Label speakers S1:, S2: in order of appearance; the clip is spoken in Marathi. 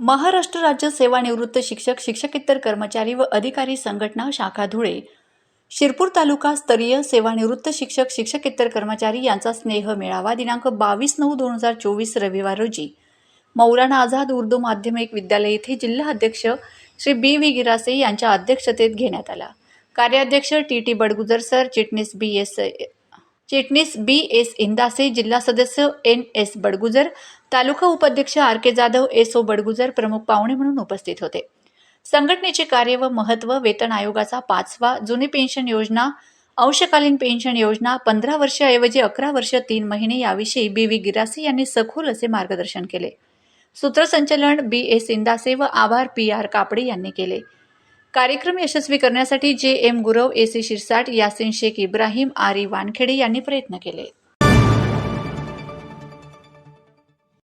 S1: महाराष्ट्र राज्य सेवानिवृत्त शिक्षक शिक्षकेतर कर्मचारी व अधिकारी संघटना शाखा धुळे. शिरपूर तालुका स्तरीय सेवानिवृत्त शिक्षक शिक्षकेतर कर्मचारी यांचा स्नेह मेळावा दिनांक बावीस नऊ दोन हजार चोवीस रविवार रोजी. मौलाना आझाद उर्दू माध्यमिक विद्यालय येथे जिल्हा अध्यक्ष श्री बी व्ही गिरासे यांच्या अध्यक्षतेत घेण्यात आला. कार्याध्यक्ष टी टी बडगुजर सर चिटणीस बी एस चिटणीस बी एस इंदासे जिल्हा सदस्य एन एस बडगुजर तालुका उपाध्यक्ष R K Jadhav S O Badgujar प्रमुख पाहुणे म्हणून उपस्थित होते. संघटनेचे कार्य व महत्त्व वेतन आयोगाचा पाचवा जुनी पेन्शन योजना अंशकालीन पेन्शन योजना पंधरा वर्षाऐवजी अकरा वर्ष तीन महिने याविषयी बी व्ही गिरासे यांनी सखोल असे मार्गदर्शन केले. सूत्रसंचलन बी एस इंदासे व आभार पी आर कापडे यांनी केले. कार्यक्रम यशस्वी करण्यासाठी J M Gurav A C Shirsat Yasin Shaikh Ibrahim आरी वानखेडे यांनी प्रयत्न केले.